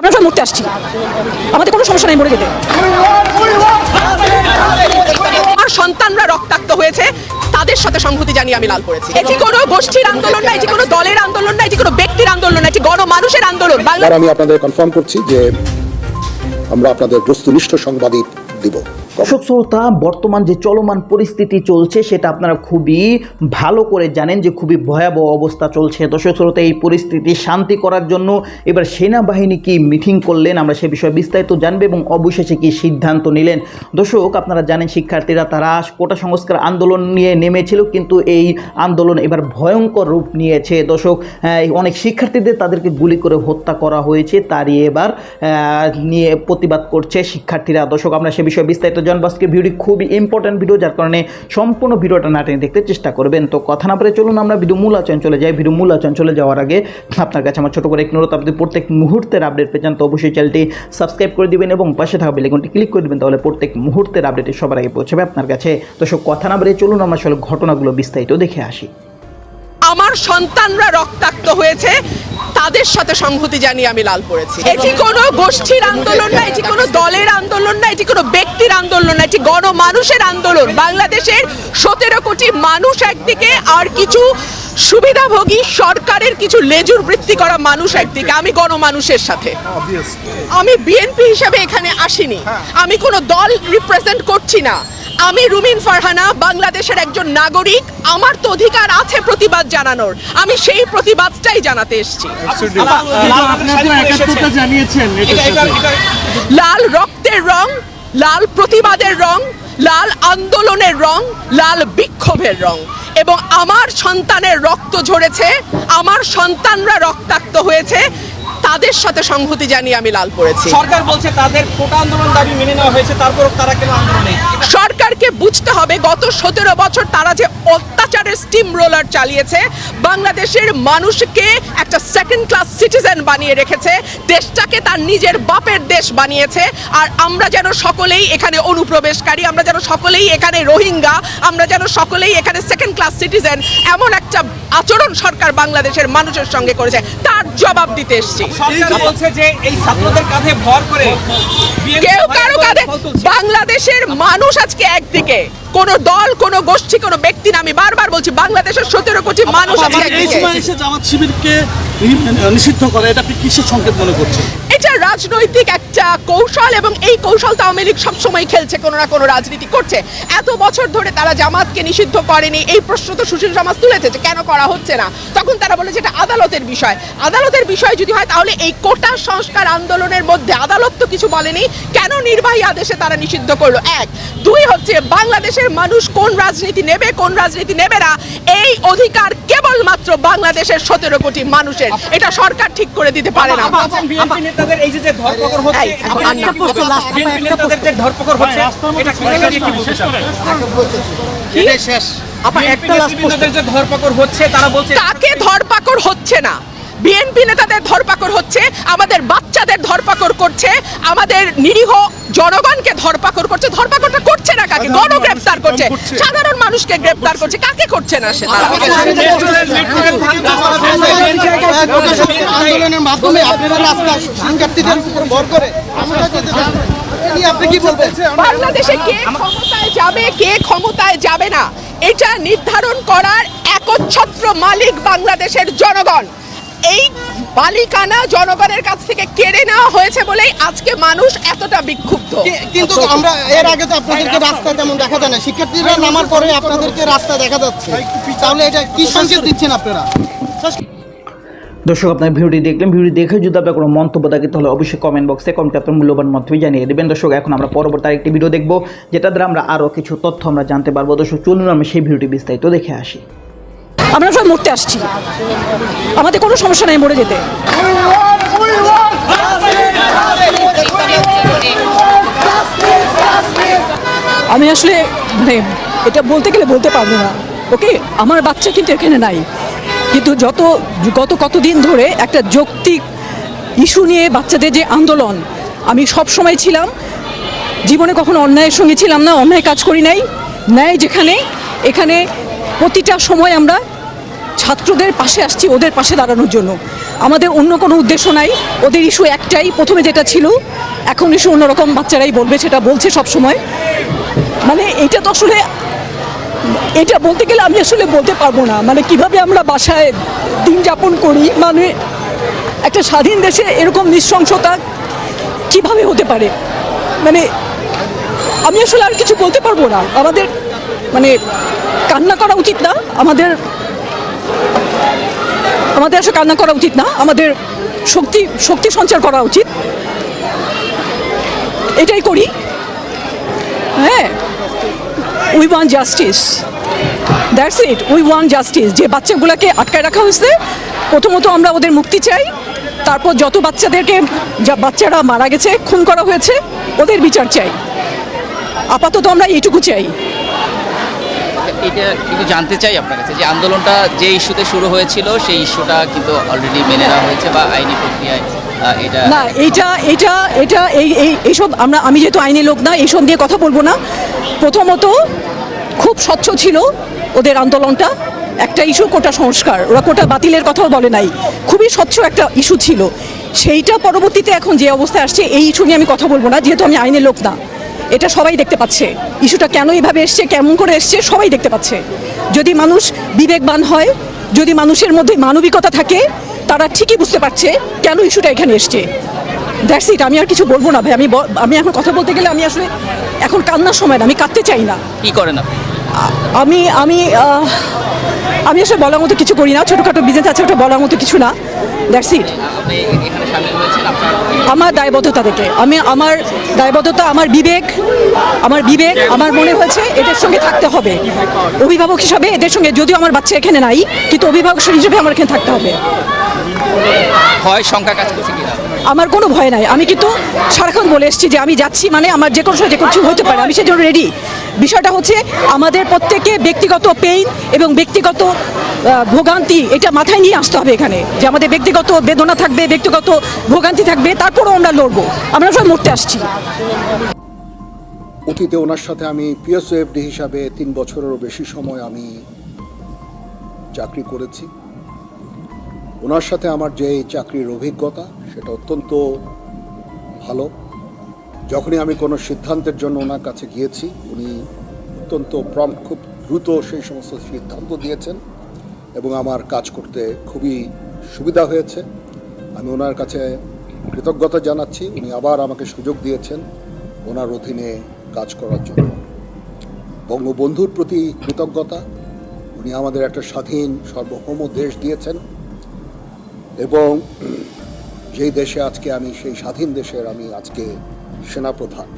আমরা সব মরতে আসছি আমাদের কোনো সমস্যা নেই মরে যেতে। আমার সন্তানরা রক্তাক্ত হয়েছে তাদের সাথে সংহতি জানিয়ে আমি লাল করেছি এটি কোনো গোষ্ঠীর আন্দোলন না এটি কোনো দলের আন্দোলন না এটি কোনো ব্যক্তির আন্দোলন না এটি গণমানুষের আন্দোলন। আমি আপনাদের কনফার্ম করছি যে আমরা আপনাদের বস্তুনিষ্ঠ সংবাদই দিব। দর্শক শ্রোতা, বর্তমান যে চলমান পরিস্থিতি চলছে, সেটা আপনারা খুবই ভালো করে জানেন যে খুবই ভয়াবহ অবস্থা চলছে। দর্শক শ্রোতা, এই পরিস্থিতি শান্তি করার জন্য এবার সেনাবাহিনী কি মিটিং করলেন, আমরা সে বিষয়ে বিস্তারিত জানবে এবং অবশেষে কি সিদ্ধান্ত নিলেন। দর্শক, আপনারা জানেন শিক্ষার্থীরা তারা কোটা সংস্কার আন্দোলন নিয়ে নেমেছিল, কিন্তু এই আন্দোলন এবার ভয়ঙ্কর রূপ নিয়েছে। দর্শক অনেক শিক্ষার্থীদের তাদেরকে গুলি করে হত্যা করা হয়েছে, তারই এবার নিয়ে প্রতিবাদ করছে শিক্ষার্থীরা। দর্শক, আমরা সে বিষয়ে বিস্তারিত জানব আজকে ভিডিও খুবই ইম্পর্ট্যান্ট ভিডিও যার কারণে সম্পূর্ণ ভিডিওটা না টেনে দেখতে চেষ্টা করবেন। তো কথা না বলে চলুন আমরা ভিডিও মূল আচরণ চলে যাই। ভিডিও মূল আচরণ চলে যাওয়ার আগে আপনার কাছে আমার ছোট করে এক অনুরোধ, আপনি প্রত্যেক মুহূর্তের আপডেট পেয়েছেন তো অবশ্যই চ্যানেলটি সাবস্ক্রাইব করে দিবেন এবং পাশে থাকা বেলেকনটি ক্লিক করে দিবেন, তাহলে প্রত্যেক মুহূর্তের আপডেটে সবার আগে পৌঁছাবে আপনার কাছে। তো সব কথা না বলে চলুন, আমরা আসলে ঘটনাগুলো বিস্তারিত দেখে আসি। আমার সন্তানরা রক্তাক্ত হয়েছে তাদের সাথে সংহতি জানিয়ে আমি লাল করেছি এটি কোনো গোষ্ঠীর আন্দোলন না এটি কোনো দলের আন্দোলন না এটি কোনো ব্যক্তির আন্দোলন না এটি গণমানুষের আন্দোলন। বাংলাদেশের সতেরো কোটি মানুষ একদিকে আর কিছু সুবিধাভোগী সরকারের কিছু লেজুর বৃত্তি করা মানুষ একদিকে আমি গণমানুষের সাথে। আমি বিএনপি হিসাবে এখানে আসিনি। আমি কোনো দল রিপ্রেজেন্ট করছি না। আমি রুমিন ফারহানা বাংলাদেশের একজন নাগরিক। আমার তো অধিকার আছে প্রতিবাদ জানানোর। আমি সেই প্রতিবাদটাই জানাতে এসেছি। লাল রক্তের রং লাল প্রতিবাদের রং লাল আন্দোলনের রং লাল বিক্ষোভের রং। এবং আমার সন্তানের রক্ত ঝরেছে আমার সন্তানরা রক্তাক্ত হয়েছে তাদের সাথে সংহতি জানিয়ে আমি লাল করেছি সরকার বলছে তাদের কোটা আন্দোলন দাবি মেনে নেওয়া হয়েছে তারপরও তারা কেন আন্দোলনে সরকারকে বুঝতে হবে গত সতেরো বছর তারা যে অত্যাচারের স্টিম রোলার চালিয়েছে বাংলাদেশের মানুষকে একটা সেকেন্ড ক্লাস সিটিজেন বানিয়ে রেখেছে দেশটাকে তার নিজের বাপের দেশ বানিয়েছে আর আমরা যেন সকলেই এখানে অনুপ্রবেশকারী আমরা যেন সকলেই এখানে রোহিঙ্গা আমরা যেন সকলেই এখানে সেকেন্ড ক্লাস সিটিজেন এমন একটা আচরণ সরকার বাংলাদেশের মানুষের সঙ্গে করেছে তার জবাব দিতে এসছি। বলছে যে এই ছাত্রদের কাঁধে ভর করে কেউ কারও কাঁধে বাংলাদেশের মানুষ আজকে একদিকে। কোন দল কোন গোষ্ঠী কোন ব্যক্তি না আমি বারবার বলছি বাংলাদেশের সতেরো কোটি মানুষ একদিকে সময় এসে জামাত শিবিরকে নিষিদ্ধ করে এটা আপনি কিসের সংকেত মনে করছেন? এটা রাজনৈতিক একটা কৌশল এবং এই কৌশল তো আওয়ামী লীগ সবসময় খেলছে কোনো না কোনো রাজনীতি করছে এত বছর ধরে তারা জামাতকে নিষিদ্ধ করেনি এই প্রশ্ন তো সুশীল সমাজ তুলেছে যে কেন করা হচ্ছে না তখন তারা বলেছে এটা আদালতের বিষয় আদালতের বিষয় যদি হয় তাহলে এই কোটা সংস্কার আন্দোলনের মধ্যে আদালত তো কিছু বলেনি কেন নির্বাহী আদেশে তারা নিষিদ্ধ করল এক দুই হচ্ছে বাংলাদেশের মানুষ কোন রাজনীতি নেবে কোন রাজনীতি নেবে না এই অধিকার কেবলমাত্র বাংলাদেশের সতেরো কোটি মানুষের এটা সরকার ঠিক করে দিতে পারে না এই হচ্ছে ধরপকড় হচ্ছে এটা কি বলতে শেষ। আপা, একটা যে ধরপকড় হচ্ছে তারা বলছে তাকে ধরপাকড় হচ্ছে না? বিএনপি নেতাদের ধরপাকড় হচ্ছে আমাদের বাচ্চাদের ধরপাকড় করছে আমাদের নিরীহ জনগণকে ধরপাকড় করছে। ধরপাকড়টা করছে না কাকে? গণগ্রেপ্তার করছে। সাধারণ মানুষকে গ্রেপ্তার করছে। কাকে করছে না সে? আন্দোলনের মাধ্যমে আপনারা রাস্তা শিক্ষার্থীদের ভর করে আমরা যেতে। আপনি কি বলবেন বাংলাদেশে কে ক্ষমতায় যাবে কে ক্ষমতায় যাবে না এটা নির্ধারণ করার একচ্ছত্র মালিক বাংলাদেশের জনগণ। এই মালিকানা জনগণের কাছ থেকে কেড়ে নেওয়া হয়েছে বলেই আজকে মানুষ এতটা বিক্ষুব্ধ। কিন্তু আমরা এর আগে তো আপনাদেরকে রাস্তা তেমন দেখা যায় না। শিক্ষার্থীরা নামার পরে আপনাদেরকে রাস্তা দেখা যাচ্ছে। তাহলে এটা কি সংকেত দিচ্ছেন আপনারা? দর্শক আপনার ভিডিওটি দেখলেন। ভিডিও দেখে যদি আপনার কোনো মন্তব্য থাকে তাহলে অবশ্যই কমেন্ট বক্সে কমেন্ট আপনার মূল্যবান মন্তব্য জানিয়ে দেবেন। দর্শক এখন আমরা পরবর্তী আরেকটি ভিডিও দেখব যেটা দ্বারা আমরা আরও কিছু তথ্য আমরা জানতে পারব। দর্শক চলুন আমরা সেই ভিডিওটি বিস্তারিত দেখে আসি। আমরা সব মরতে আসছি। আমাদের কোনো সমস্যা নেই মরে যেতে। আমি আসলে মানে এটা বলতে গেলে বলতে পারব না। ওকে? আমার বাচ্চা কিন্তু এখানে নাই। কিন্তু যত, গত কতদিন ধরে একটা যৌক্তিক ইস্যু নিয়ে বাচ্চাদের যে আন্দোলন, আমি সব সময় ছিলাম। জীবনে কখনো অন্যায়ের সঙ্গে ছিলাম না, অন্যায় কাজ করি নাই। ন্যায় যেখানে, এখানে প্রতিটা সময় আমরা ছাত্রদের পাশে আসছি, ওদের পাশে দাঁড়ানোর জন্য। আমাদের অন্য কোনো উদ্দেশ্য নাই। ওদের ইস্যু একটাই, প্রথমে যেটা ছিল, এখন ইস্যু অন্যরকম, বাচ্চারাই বলবে, সেটা বলছে সব সময়। মানে এটা তো আসলে, এটা বলতে গেলে আমি আসলে বলতে পারব না। মানে কীভাবে আমরা বাসায় দিন যাপন করি মানে একটা স্বাধীন দেশে এরকম নৃশংসতা কীভাবে হতে পারে? মানে আমি আসলে আর কিছু বলতে পারব না। আমাদের মানে কান্না করা উচিত না। আমাদের আমাদের আসলে কান্না করা উচিত না, আমাদের শক্তি শক্তি সঞ্চার করা উচিত। এটাই করি। হ্যাঁ we want justice that's it we want justice যে বাচ্চাগুলোকে আটকায় রাখা হয়েছে, প্রথমত আমরা ওদের মুক্তি চাই। তারপর যত বাচ্চাদেরকে, যা বাচ্চারা মারা গেছে, খুন করা হয়েছে, ওদের বিচার চাই। আপাতত আমরা এইটুকু চাই। এটা কিন্তু জানতে চাই আপনার কাছে যে আন্দোলনটা যে ইস্যুতে শুরু হয়েছিল সেই ইস্যুটা কিন্তু অলরেডি মেনে নেওয়া হয়েছে বা আইনি প্রক্রিয়ায় আহ, এটা এটা এটা এই এই এইসব আমরা আমি যেহেতু আইনি লোক না এইসব নিয়ে কথা বলব না। প্রথমত খুব স্বচ্ছ ছিল ওদের আন্দোলনটা। একটা ইস্যু কোটা সংস্কার। ওরা কোটা বাতিলের কথাও বলে নাই। খুবই স্বচ্ছ একটা ইস্যু ছিল। সেইটা পরবর্তীতে এখন যে অবস্থায় আসছে এই ইস্যু নিয়ে আমি কথা বলব না যেহেতু আমি আইনের লোক না। এটা সবাই দেখতে পাচ্ছে। ইস্যুটা কেন এইভাবে এসছে কেমন করে এসছে সবাই দেখতে পাচ্ছে। যদি মানুষ বিবেকবান হয় যদি মানুষের মধ্যে মানবিকতা থাকে তারা ঠিকই বুঝতে পারছে কেন ইস্যুটা এখানে এসছে। দ্যাটস ইট আমি আর কিছু বলব না ভাই আমি আমি এখন কথা বলতে গেলে আমি আসলে এখন কান্নার সময় না আমি কাঁদতে চাই না। কি করেন আপনি? আ- আমি আমি আমি আসলে বলার মতো কিছু করি না ছোটোখাটো বিজনেস আছে ওটা বলার মতো কিছু না। দ্যাটস ইট আপনি এখানে সামিল হয়েছেন আপনার আমার দায়বদ্ধতা থেকে আমি আমার দায়বদ্ধতা, আমার বিবেক আমার বিবেক, আমার মনে হয়েছে এদের সঙ্গে থাকতে হবে। অভিভাবক হিসাবে এদের সঙ্গে, যদিও আমার বাচ্চা এখানে নাই, কিন্তু অভিভাবক হিসেবে আমার এখানে থাকতে হবে। হয় সংখ্যা কাজ করছে আমার কোনো ভয় নাই। আমি কিন্তু সারাক্ষণ বলে এসেছি যে আমি যাচ্ছি মানে আমার যে কোনো সময় যে কোনো কিছু হতে পারে। আমি সেজন্য রেডি বিষয়টা হচ্ছে আমাদের প্রত্যেকে ব্যক্তিগত পেইন এবং ব্যক্তিগত ভোগান্তি এটা মাথায় নিয়ে আসতে হবে এখানে। যে আমাদের ব্যক্তিগত বেদনা থাকবে, ব্যক্তিগত ভোগান্তি থাকবে, তারপরেও আমরা লড়বো। আমরা সবাই মরতে আসছি। অতীতে ওনার সাথে আমি পিএসওএফডি হিসাবে তিন বছরেরও বেশি সময় আমি চাকরি করেছি। ওনার সাথে আমার যে চাকরির অভিজ্ঞতা সেটা অত্যন্ত ভালো। যখনই আমি কোনো সিদ্ধান্তের জন্য ওনার কাছে গিয়েছি, উনি অত্যন্ত প্রম্পট খুব দ্রুত সেই সমস্ত সিদ্ধান্ত দিয়েছেন এবং আমার কাজ করতে খুবই সুবিধা হয়েছে। আমি ওনার কাছে কৃতজ্ঞতা জানাচ্ছি। উনি আবার আমাকে সুযোগ দিয়েছেন ওনার অধীনে কাজ করার জন্য। বঙ্গবন্ধুর প্রতি কৃতজ্ঞতা। উনি আমাদের একটা স্বাধীন, সার্বভৌম দেশ দিয়েছেন এবং যেই দেশে আজকে আমি, সেই স্বাধীন দেশের আমি আজকে সেনাপ্রধান।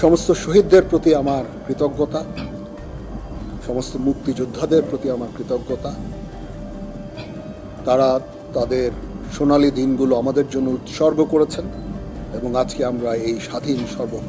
সমস্ত শহীদদের প্রতি আমার কৃতজ্ঞতা, সমস্ত মুক্তিযোদ্ধাদের প্রতি আমার কৃতজ্ঞতা। তারা তাদের সোনালি দিনগুলো আমাদের জন্য উৎসর্গ করেছেন এবং আজকে আমরা এই স্বাধীন সার্বভৌম